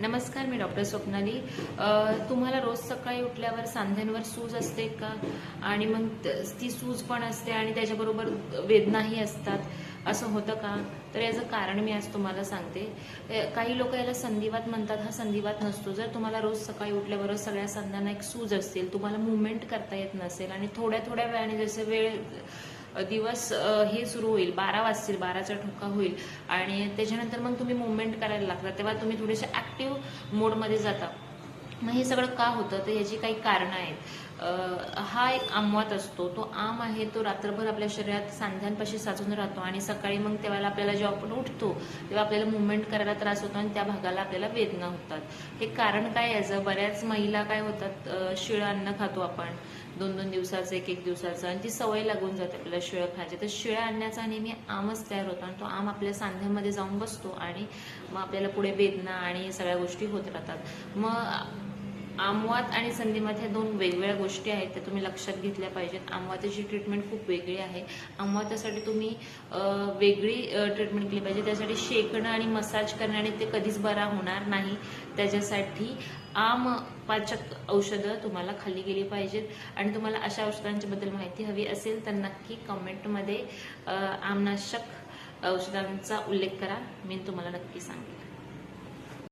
नमस्कार मी डॉक्टर स्वप्नाली. तुम्हाला रोज सकाळी उठल्यावर सांध्यांवर सूज असते का? आणि मग त- ती सूज पण असते आणि त्याच्याबरोबर वेदनाही असतात. असं होतं का? तर याचं कारण मी आज तुम्हाला सांगते. काही लोक याला संधिवात म्हणतात. हा संधिवात नसतो. जर तुम्हाला रोज सकाळी उठल्याबरोबर सगळ्या सांध्यांना एक सूज असेल तुम्हाला मुवमेंट करता येत नसेल आणि थोड्या थोड्या वेळाने जसे वेळ दिवस हे सुरू होईल. बारा वाजतील बाराचा ठोका होईल. आणि त्याच्यानंतर मग तुम्ही मुवमेंट करायला लागता. तेव्हा तुम्ही थोडेसे ॲक्टिव्ह मोडमध्ये जाता. मग हे सगळं का होतं? तर याची काही कारणं आहेत. हा एक आमवात असतो. तो आम आहे तो रात्रभर आपल्या शरीरात सांध्यांपाशी साचून राहतो आणि सकाळी मग त्यावेळेला आपल्याला जेव्हा आपण उठतो तेव्हा आपल्याला मुवमेंट करायला त्रास होतो आणि त्या भागाला आपल्याला वेदना होतात. हे कारण काय याचं बऱ्याच महिला काय होतात? शिळं अन्न खातो आपण. दोन दोन दिवसाचं एक एक दिवसाचं आणि ती सवय लागून जाते आपल्याला शिळं खायची. तर शिळ्या अन्नाचा नेहमी आमच तयार होतो आणि तो आम आपल्या सांध्यामध्ये जाऊन बसतो आणि मग आपल्याला पुढे वेदना आणि सगळ्या गोष्टी होत राहतात. मग आमवात आणि संधिमात ह्या दोन वेगवेगळ्या गोष्टी आहेत त्या तुम्ही लक्षात घेतल्या पाहिजेत. आमवाताची ट्रीटमेंट खूप वेगळी आहे. आमवातासाठी तुम्ही वेगळी ट्रीटमेंट केली पाहिजे. त्यासाठी शेकणं आणि मसाज करण्याने ते कधीच बरा होणार नाही. त्याच्यासाठी आम पाचक औषधं तुम्हाला खाल्ली गेली पाहिजेत. आणि तुम्हाला अशा औषधांच्याबद्दल माहिती हवी असेल तर नक्की कमेंटमध्ये आमनाशक औषधांचा उल्लेख करा. मी तुम्हाला नक्की सांगेन.